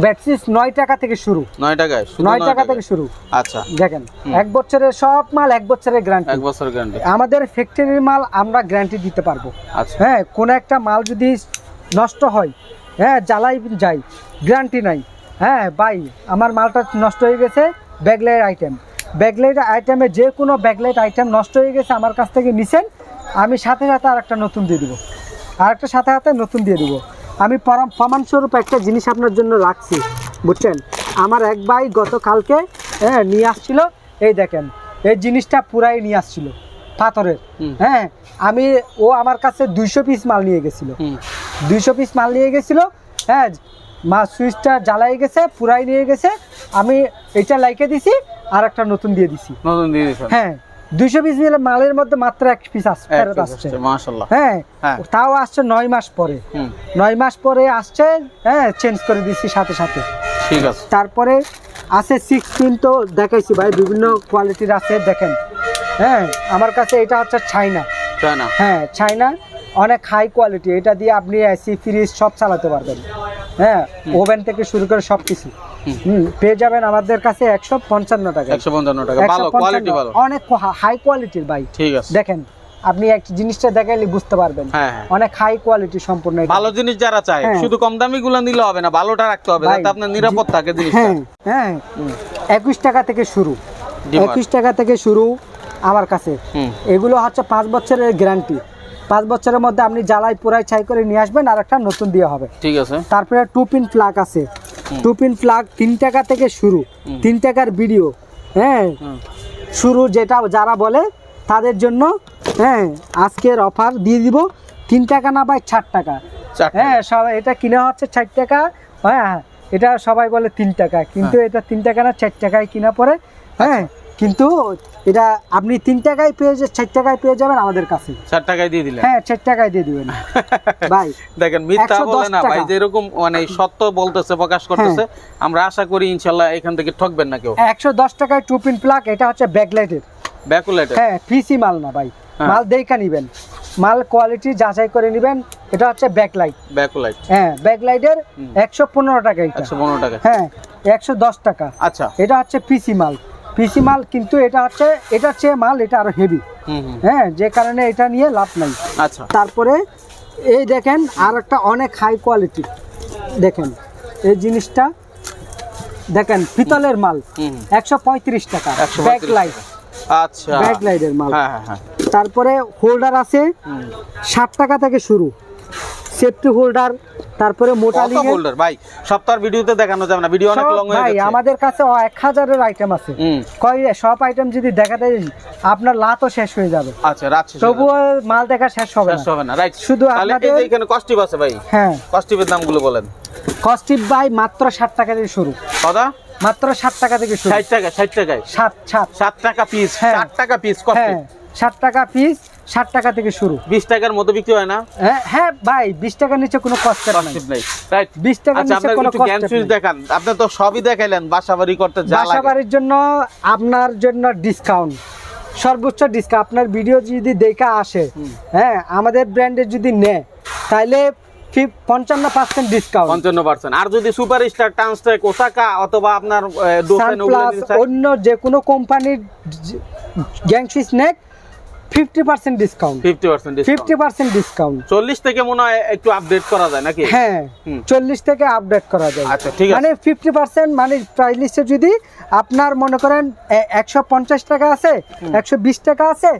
ব্যাট পিস নয় টাকা থেকে শুরু। নয় টাকায়? নয় টাকা থেকে শুরু। আচ্ছা। দেখেন এক বছরের সব মাল এক বছরের গ্যারান্টি এক বছর গ্যারান্টি আমাদের ফ্যাক্টরির মাল আমরা গ্যারান্টি দিতে পারব। আচ্ছা। হ্যাঁ কোনো একটা মাল যদি নষ্ট হয় হ্যাঁ জ্বালাই যাই গ্যারান্টি নাই। হ্যাঁ ভাই আমার মালটা নষ্ট হয়ে গেছে ব্যাগলাইট আইটেম ব্যাগলাইট আইটেমে যে কোনো ব্যাগলাইট আইটেম নষ্ট হয়ে গেছে আমার কাছ থেকে নিছেন আমি সাথে সাথে আর একটা নতুন দিয়ে দেবো। আর একটা সাথে সাথে নতুন দিয়ে দেবো। আমি পরম প্রমাণস্বরূপ একটা জিনিস আপনার জন্য রাখছি বুঝছেন? আমার এক ভাই গতকালকে হ্যাঁ নিয়ে আসছিল এই দেখেন এই জিনিসটা পুরাই নিয়ে আসছিল পাথরের। হ্যাঁ আমি ও আমার কাছে দুইশো পিস মাল নিয়ে গেছিল। দুইশো পিস মাল নিয়ে গেছিল হ্যাঁ মা সুইচটা জ্বালাই গেছে পুরাই নিয়ে গেছে আমি এটা লাইকে দিছি আর একটা নতুন দিয়ে দিছি। নতুন দিয়ে দিয়েছেন। হ্যাঁ দুইশো পিস মিলে মালের মধ্যে মাত্র এক পিস ফেরত আসছে। হ্যাঁ হ্যাঁ। তাও আসছে নয় মাস পরে। নয় মাস পরে আসছে হ্যাঁ চেঞ্জ করে দিছি সাথে সাথে। ঠিক আছে। তারপরে আছে সিক্স পিন তো দেখাইছি ভাই বিভিন্ন কোয়ালিটির আছে দেখেন। হ্যাঁ আমার কাছে এটা হচ্ছে চাইনা তাই হ্যাঁ চাইনা অনেক হাই কোয়ালিটি এটা দিয়ে আপনি এসি ফ্রিজ সব চালাতে পারবেন। হ্যাঁ ওভেন থেকে শুরু করে সব কিছু পেয়ে যাবেন আমাদের কাছে একশো পঞ্চান্ন টাকা। একশো পঞ্চান্ন টাকা ভালো কোয়ালিটি ভালো। অনেক হাই কোয়ালিটির ভাই। ঠিক আছে। দেখেন আপনি এক জিনিসটা দেখাইলে বুঝতে পারবেন। হ্যাঁ হ্যাঁ। অনেক হাই কোয়ালিটি সম্পূর্ণ ভালো জিনিস যারা চায় হ্যাঁ। শুধু কম দামি গুলো নিলে হবে না ভালোটা রাখতে হবে যাতে আপনার নিরাপদ থাকে জিনিসটা। হ্যাঁ। একুশ টাকা থেকে শুরু। একুশ টাকা থেকে শুরু আমার কাছে। এগুলো হচ্ছে পাঁচ বছরের গ্যারান্টি পাঁচ বছরের মধ্যে আপনি জ্বালাই পুরাই ছাই করে নিয়ে আসবেন আর একটা নতুন দিয়ে হবে। ঠিক আছে। তারপরে টু পিন প্লাগ আছে। টু পিন প্লাগ তিন টাকা থেকে শুরু। তিন টাকার ভিডিও হ্যাঁ? শুরু যেটা যারা বলে তাদের জন্য হ্যাঁ আজকের অফার দিয়ে দিব। তিন টাকা না ভাই ষাট টাকা। হ্যাঁ সবাই এটা কিনা হচ্ছে ষাট টাকা। হ্যাঁ এটা সবাই বলে তিন টাকা। কিন্তু এটা তিন টাকা না চার টাকায় কিনা পড়ে। হ্যাঁ কিন্তু এটা আপনি তিন টাকায় পেয়ে যে চার টাকায় পেয়ে যাবেন আমাদের কাছে। চার টাকায় দিয়ে দিলেন? হ্যাঁ চার টাকায় দিয়ে দিবেন। ভাই দেখেন মিথ্যা বলে না ভাই। যেরকম মানে সত্য বলতেছে প্রকাশ করতেছে আমরা আশা করি ইনশাল্লাহ এখান থেকে ঠকবেন না কেউ। একশো দশ টাকায় টু পিন প্লাগ এটা হচ্ছে ব্যাকলাইটের ব্যাকুলেটে হ্যাঁ পিসি মাল না ভাই। হ্যাঁ। মাল দেখা নিবেন। মাল কোয়ালিটি যাচাই করে নিবেন এটা হচ্ছে ব্যাকলাইট ব্যাকুলাইট হ্যাঁ ব্যাকলাইটের। একশো পনেরো টাকা এটা। একশো পনেরো টাকা। হ্যাঁ একশো দশ টাকা। আচ্ছা। এটা হচ্ছে পিসি মাল। পিসি মাল কিন্তু এটা হচ্ছে এটার চেয়ে মাল এটা আরও হেভি হ্যাঁ যে কারণে এটা নিয়ে লাভ নাই। আচ্ছা। তারপরে এই দেখেন আর একটা অনেক হাই কোয়ালিটি দেখেন এই জিনিসটা দেখেন পিতলের মাল। একশো পঁয়ত্রিশ টাকা। একশো ব্যাক লাইট আচ্ছা। ব্যাক লাইটের মাল। হ্যাঁ হ্যাঁ হ্যাঁ। তারপরে হোল্ডার আছে ষাট টাকা থেকে শুরু। সেফটি হোল্ডার তারপরে মোটালি কত হোল্ডার ভাই সপ্তাহ ভিডিওতে দেখানো যাবে না ভিডিও অনেক লং হয়ে ভাই গেছে। আমাদের কাছে ও এক হাজারের আইটেম আছে। কয় সব আইটেম যদি দেখাতে আপনার লাতও শেষ হয়ে যাবে। আচ্ছা রাত শেষ হয়ে তবুও মাল দেখা শেষ হবে যাবে। শেষ হবে না রাইট শুধু এই আপনাদের- যে এখানে কস্টিপ আছে ভাই। হ্যাঁ। কস্টিপের দামগুলো বলেন। কস্টিপ বাই মাত্র ষাট টাকা থেকে শুরু। কথা মাত্র ষাট টাকা থেকে শুরু। ষাট টাকা ষাট টাকায়। সাত সাত। সাত টাকা পিস হ্যাঁ। ষাট টাকা পিস হ্যাঁ ষাট টাকা পিস ষাট টাকা থেকে শুরু। বিশ টাকার মতো বিক্রি হয় না? হ্যাঁ হ্যাঁ ভাই বিশ টাকার নিচে কোনো কষ্ট নাই। রাইট বিশ টাকার আচ্ছা নিচে কোনো কষ্ট দেখান। আপনি তো সবই দেখাইলেন বাসা বাড়ি করতে যা বাসা লাগে। বাড়ির জন্য আপনার জন্য ডিসকাউন্ট সর্বোচ্চ ডিসকাউন্ট আপনার ভিডিও যদি দেখা আসে হ্যাঁ আমাদের ব্র্যান্ডের যদি নেয় তাহলে পঞ্চান্ন পার্সেন্ট ডিসকাউন্ট পঞ্চান্ন পার্সেন্ট আর যদি সুপার স্টার টান্সটেক ওসাকা অথবা আপনার দোকান ওগুলো সানপ্লাস নিতে চান, অন্য যে কোনো কোম্পানির গ্যাংসিস নেক fifty percent discount 50% discount। Fifty percent discount চল্লিশ থেকে মনে হয় একটু আপডেট করা যায় নাকি? হ্যাঁ চল্লিশ থেকে আপডেট করা যায়। আচ্ছা ঠিক আছে। মানে ফিফটি পার্সেন্ট মানে প্রাইস লিস্টে যদি আপনার মনে করেন একশো পঞ্চাশ টাকা আছে একশো বিশ টাকা আছে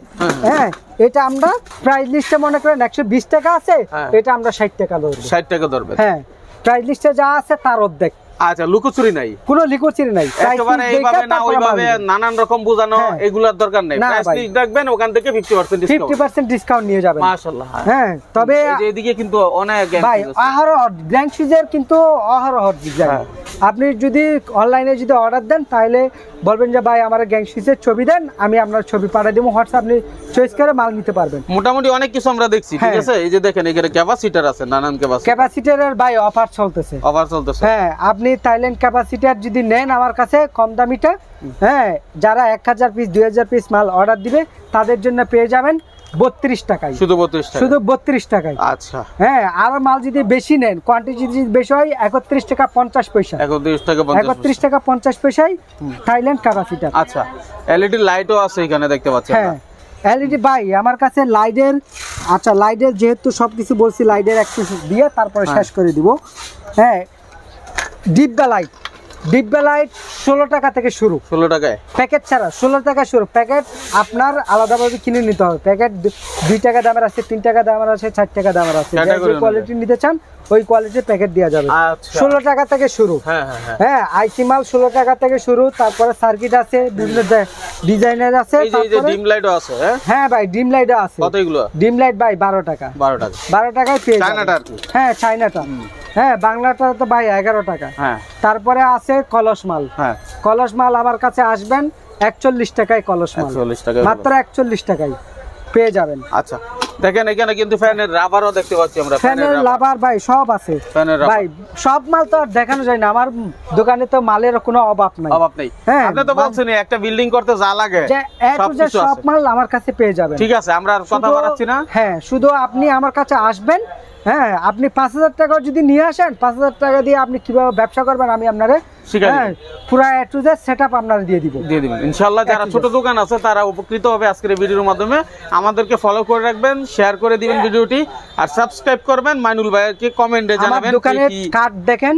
হ্যাঁ এটা আমরা প্রাইস লিস্টে মনে করেন একশো বিশ টাকা আছে হ্যাঁ। এটা আমরা ষাট টাকা ধরবো। ষাট টাকা ধরবে হ্যাঁ প্রাইস লিস্টে যা আছে তার অর্ধেক। আচ্ছা লুকোচুরি নাই। কোনো লুকোচুরি নাই। একেবারে এইভাবে না ওইভাবে নানান রকম বোঝানো হ্যাঁ। এগুলার দরকার নাই। প্রাইস লিস্ট রাখবেন ওখান থেকে fifty percent fifty discount percent discount নিয়ে যাবেন। মাশাআল্লাহ হ্যাঁ। তবে এই যে এদিকে কিন্তু অনেক ভাই আহার ব্ল্যাঙ্ক সুইজের কিন্তু অহরহ ডিজাইন হ্যাঁ। আপনি যদি অনলাইনে যদি অর্ডার দেন তাহলে বলবেন যে ভাই আমার গ্যাং সুইচের ছবি দেন আমি আপনার ছবি পাঠিয়ে দেবো হোয়াটসঅ্যাপ আপনি চয়েস করে মাল নিতে পারবেন। মোটামুটি অনেক কিছু আমরা দেখছি ঠিক হ্যাঁ। আছে? এই যে দেখেন এখানে ক্যাপাসিটার আছে নানান ক্যাপাসিটার ক্যাপাসিটারের ভাই অফার চলতেছে। অফার চলতেছে। হ্যাঁ আপনি থাইল্যান্ড ক্যাপাসিটার যদি নেন আমার কাছে কম দামিটা হ্যাঁ যারা এক হাজার পিস দুই হাজার পিস মাল অর্ডার দিবে তাদের জন্য পেয়ে যাবেন। বত্রিশ টাকায়। শুধু বত্রিশ টাকা শুধু বত্রিশ টাকায়। আচ্ছা। হ্যাঁ আর মাল যদি বেশি নেন কোয়ান্টিটি যদি বেশি হয় একত্রিশ টাকা পঞ্চাশ পয়সা। একত্রিশ টাকা একত্রিশ টাকা পঞ্চাশ পয়সায় থাইল্যান্ড ক্যাপাসিটার আচ্ছা এলইডি লাইটও আছে এখানে দেখতে পাচ্ছি হ্যাঁ এলইডি ভাই আমার কাছে লাইটের আচ্ছা লাইটের যেহেতু সব কিছু বলছি লাইটের একটু দিয়ে তারপরে হ্যাঁ। শেষ করে দিব। হ্যাঁ ডিপগা লাইট ডিব্বা লাইট ষোলো টাকা থেকে শুরু। ষোলো টাকায়? প্যাকেট ছাড়া ষোলো টাকা শুরু। প্যাকেট আপনার আলাদাভাবে কিনে নিতে হবে। প্যাকেট দুই টাকা দামের আছে তিন টাকা দামের আছে চার টাকা দামের আছে। কোয়ালিটি নিতে চান ওই কোয়ালিটির প্যাকেট দেওয়া যাবে। আচ্ছা। ষোলো টাকা থেকে শুরু। হ্যাঁ হ্যাঁ হ্যাঁ। হ্যাঁ আইসি মাল ষোলো টাকা থেকে শুরু তারপরে সার্কিট আছে বিভিন্ন ডিজাইনের আছে এই যে এই যে তারপরে ডিম লাইটও আছে হ্যাঁ? ভাই ডিম লাইটও আছে। ডিম লাইট ভাই বারো টাকা। বারো টাকা। বারো টাকায় পেয়ে হ্যাঁ চাইনাটা হ্যাঁ বাংলাটা তো ভাই এগারো টাকা। হ্যাঁ। তারপরে আছে কলস মাল। হ্যাঁ। কলস মাল আমার কাছে আসবেন একচল্লিশ টাকায় কলস মাল। মাত্র একচল্লিশ টাকায়। পেয়ে যাবেন। আচ্ছা। দেখেন এখানে কিন্তু ফ্যানের রাবারও দেখতে পাচ্ছি আমরা ফ্যানের। লাভার ভাই সব আছে। ফ্যানের rubber। ভাই সব মাল তো আর দেখানো যায় না। আমার দোকানে তো মালের কোনো অভাব নাই। অভাব নেই। হ্যাঁ, আপনি তো বলছেন একটা বিল্ডিং করতে যা লাগে সব মাল আমার কাছে পেয়ে যাবেন। ঠিক আছে আমরা আর কথা শুধু- বাড়াচ্ছি না। হ্যাঁ শুধু আপনি আমার কাছে আসবেন। হ্যাঁ আপনি পাঁচ হাজার টাকা যদি নিয়ে আসেন পাঁচ হাজার টাকা দিয়ে আপনি কীভাবে ব্যবসা করবেন আমি আপনারে হ্যাঁ পুরো এ টু জেড আপনারা দিয়ে দিব। দিয়ে দিবেন যারা ছোট দোকান আছে তারা উপকৃত হবে আজকের এই ভিডিওর মাধ্যমে। আমাদেরকে ফলো করে রাখবেন শেয়ার করে দিবেন ভিডিওটি। আর সাবস্ক্রাইব করবেন মাইনুল ভাইকে কমেন্টে জানাবেন দোকানের কার্ড দেখেন।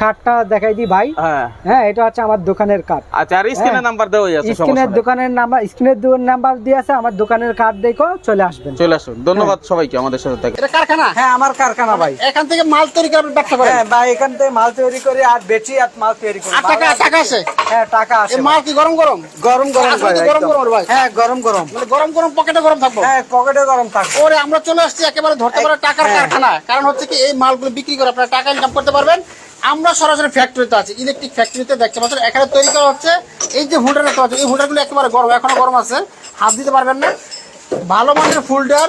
কার্ডটা দেখাই দিই ভাই। হ্যাঁ। হ্যাঁ এটা হচ্ছে আমার দোকানের কার্ড আচ্ছা আর স্ক্রিনে হ্যাঁ। নাম্বার দেওয়াই আছে স্ক্রিনের। দোকানের নাম্বার স্ক্রিনের নাম্বার দিয়ে আছে আমার দোকানের কার্ড দেখো চলে আসবেন। চলে আসুন। ধন্যবাদ সবাইকে আমাদের সাথে থাকে এটা কারখানা? হ্যাঁ আমার কারখানা ভাই। এখান থেকে মাল তৈরি করে আপনি ব্যবসা করেন? হ্যাঁ ভাই এখান থেকে মাল তৈরি করি আর বেচি আর মাল তৈরি করি। আর টাকা টাকা আছে? হ্যাঁ টাকা আসে এই মাল কি গরম গরম? গরম গরম ভাই, গরম গরম ভাই। হ্যাঁ গরম গরম। মানে গরম গরম পকেটে গরম থাকব? হ্যাঁ পকেটে গরম থাকবে। ওরে আমরা চলে আসছি একেবারে ধরতে পারে টাকার হ্যাঁ। কারখানা কারণ হচ্ছে কি এই মালগুলো বিক্রি করে আপনারা টাকা ইনকাম করতে পারবেন। আমরা সরাসরি ফ্যাক্টরিতে আছি ইলেকট্রিক ফ্যাক্টরিতে দেখতে পাচ্ছেন, এখানে তৈরি করা হচ্ছে, এই যে হুডার দেখতে এই হুডারগুলো একেবারে গরম, এখনও গরম আছে। হাত দিতে পারবেন না। ভালো মানের ফুলডার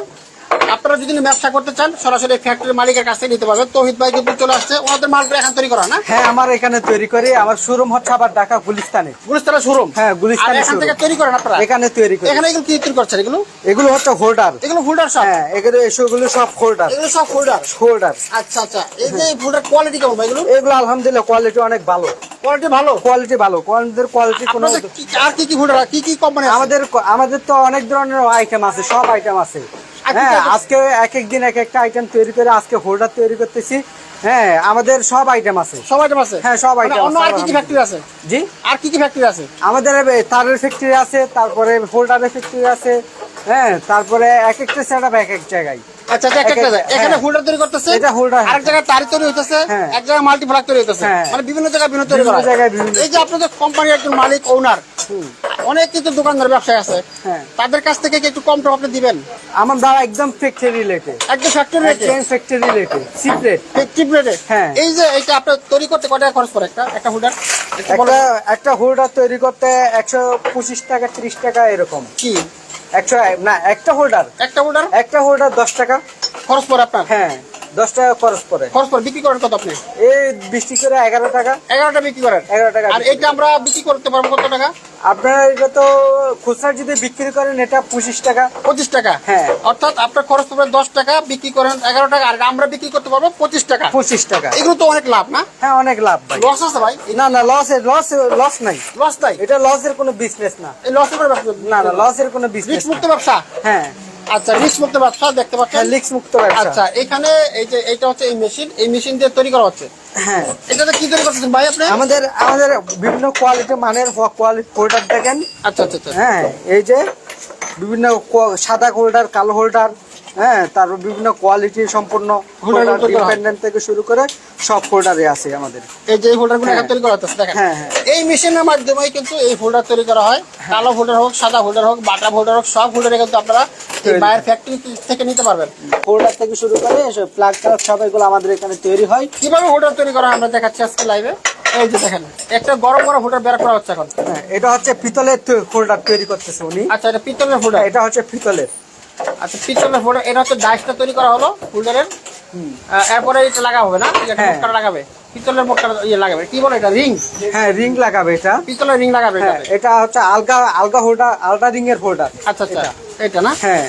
আপনারা যদি ব্যবসা করতে চান সরাসরি ফ্যাক্টরির মালিকের কাছ নিতে পারবেন। তৌহিদ ভাই কিন্তু চলে আসছে। ওনাদের মালগুলো এখন তৈরি করা না? হ্যাঁ আমার এখানে তৈরি করি। আমার শোরুম হচ্ছে আবার ঢাকা গুলিস্তানে। গুলিস্তানের শোরুম হ্যাঁ, গুলিস্তানের এখান থেকে তৈরি করেন আপনারা? এখানে তৈরি করি। এখানে এগুলো কি তৈরি করছেন এগুলো? এগুলো হচ্ছে হোল্ডার এগুলো ফুলডার সব হ্যাঁ এগুলো এসবগুলো সব হোল্ডার এগুলো সব ফুলডার হোল্ডার আচ্ছা আচ্ছা। এই যে ফুলডার কোয়ালিটি কেমন ভাই এগুলো? এগুলো আলহামদুলিল্লাহ কোয়ালিটি অনেক ভালো। কোয়ালিটি ভালো? কোয়ালিটি ভালো। কোয়ালিটির কোয়ালিটি কোনো আর কি কি হোল্ডার কি কি কোম্পানি আমাদের আমাদের তো অনেক ধরনের আইটেম আছে সব আইটেম আছে। হ্যাঁ আজকে এক এক দিন এক একটা আইটেম তৈরি করে আজকে হোল্ডার তৈরি করতেছি। হ্যাঁ আমাদের সব আইটেম আছে। সব আইটেম আছে? হ্যাঁ, সব আইটেম অন্য আর কি কি ফ্যাক্টরি আছে। জি? আর কি কি ফ্যাক্টরি আছে? আমাদের তারের ফ্যাক্টরি আছে তারপরে হোল্ডারের ফ্যাক্টরি আছে হ্যাঁ তারপরে এক একটা সেট এক এক জায়গায়। আচ্ছা আচ্ছা, এক একটা এখানে। হোল্ডার তৈরি করতেছে এটা holder, আরেক জায়গায় তারি তৈরি হইতেছে। এক জায়গায় মাল্টি ফ্লাক তৈরি হইতেছে। মানে বিভিন্ন জায়গায় বিভিন্ন তৈরি করা। জায়গায় বিভিন্ন- এই যে আপনাদের কোম্পানির একজন মালিক ওনার অনেক কিন্তু দোকানদার ব্যবসায় আছে। তাদের কাছ থেকে একটু কম টম আপনি দিবেন? আমার দ্বারা একদম ফ্যাক্টরি রিলেটেড একদম ফ্যাক্টরি রেটে ফ্যাক্টরি রিলেটেড সিক্রেট চিপ হ্যাঁ। এই যে এটা আপনার তৈরি করতে কত টাকা খরচ পড়ে একটা একটা হোল্ডার একটা একটা হোল্ডার তৈরি করতে একশো পঁচিশ টাকা ত্রিশ টাকা এরকম। কি? একশো না একটা হোল্ডার একটা হোল্ডার একটা হোল্ডার দশ টাকা। খরচ পড়ে আপনার? হ্যাঁ। দশ টাকা খরচ পড়ে। খরচ পড়ে বিক্রি করেন কত আপনি? এই বৃষ্টি করে এগারো টাকা। এগারোটা বিক্রি করেন? এগারো টাকা আর এটা আমরা বিক্রি করতে পারব কত টাকা? আপনার এটা তো খুচরা যদি বিক্রি করেন এটা পঁচিশ টাকা। পঁচিশ টাকা? হ্যাঁ। অর্থাৎ আপনার খরচ পড়বে দশ টাকা বিক্রি করেন এগারো টাকা আর আমরা বিক্রি করতে পারব পঁচিশ টাকা। পঁচিশ টাকা। এগুলো তো অনেক লাভ না? হ্যাঁ অনেক লাভ ভাই। লস আছে ভাই? না না লস লস লস নাই। লস নাই? এটা লসের কোনো বিজনেস না। এই লসের ব্যবসা না না লসের কোনো বিজনেস মুক্ত ব্যবসা? হ্যাঁ। আচ্ছা রিস্ক মুক্ত ব্যবসা দেখতে পাচ্ছেন? হ্যাঁ লিক্স মুক্ত ব্যবসা। আচ্ছা এখানে এই যে এইটা হচ্ছে এই মেশিন এই মেশিন দিয়ে তৈরি করা হচ্ছে। হ্যাঁ। এটাতে কি তৈরি করতেছেন ভাই আপনি? আমাদের আমাদের বিভিন্ন কোয়ালিটি মানের কোয়ালিটি হোল্ডার দেখেন। আচ্ছা আচ্ছা আচ্ছা। হ্যাঁ এই যে বিভিন্ন সাদা হোল্ডার কালো হোল্ডার হ্যাঁ তারপর বিভিন্ন কোয়ালিটি সম্পূর্ণ হোল্ডার হয়। ডিপেন্ডেন্ট থেকে শুরু করে সব হোল্ডারে আছে আমাদের। এই যে হোল্ডারগুলো হ্যাঁ। তৈরি করা হচ্ছে দেখেন। হ্যাঁ, হ্যাঁ। এই মেশিনের মাধ্যমে কিন্তু এই হোল্ডার তৈরি করা হয়। কালো হোল্ডার হোক সাদা হোল্ডার হোক বাটা হোল্ডার হোক সব হোল্ডারে কিন্তু আপনারা এই ফ্যাক্টরি থেকে নিতে পারবেন। হোল্ডার থেকে শুরু করে প্লাগ টাগ সব এগুলো আমাদের এখানে তৈরি হয়। কীভাবে হোল্ডার তৈরি করা আমরা দেখাচ্ছি আজকে লাইভে এই যে দেখেন একটা গরম গরম হোল্ডার বের করা হচ্ছে এখন। হ্যাঁ এটা হচ্ছে পিতলের হোল্ডার তৈরি করতেছে উনি। আচ্ছা এটা পিতলের হোল্ডার এটা হচ্ছে পিতলের। আচ্ছা পিছনে হোল্ডার এটা হচ্ছে ডাইসটা তৈরি করা হলো হোল্ডারের এরপরে এটা লাগা হবে না এটা হ্যাঁ। লাগাবে। পিতলের মোটটা ইয়ে লাগাবে কি বলে এটা রিং হ্যাঁ রিং লাগাবে এটা। পিতলের রিং লাগাবে হ্যাঁ এটা হচ্ছে আলগা আলগা হোল্ডার আলগা রিং এর হোল্ডার আচ্ছা আচ্ছা এটা না? হ্যাঁ।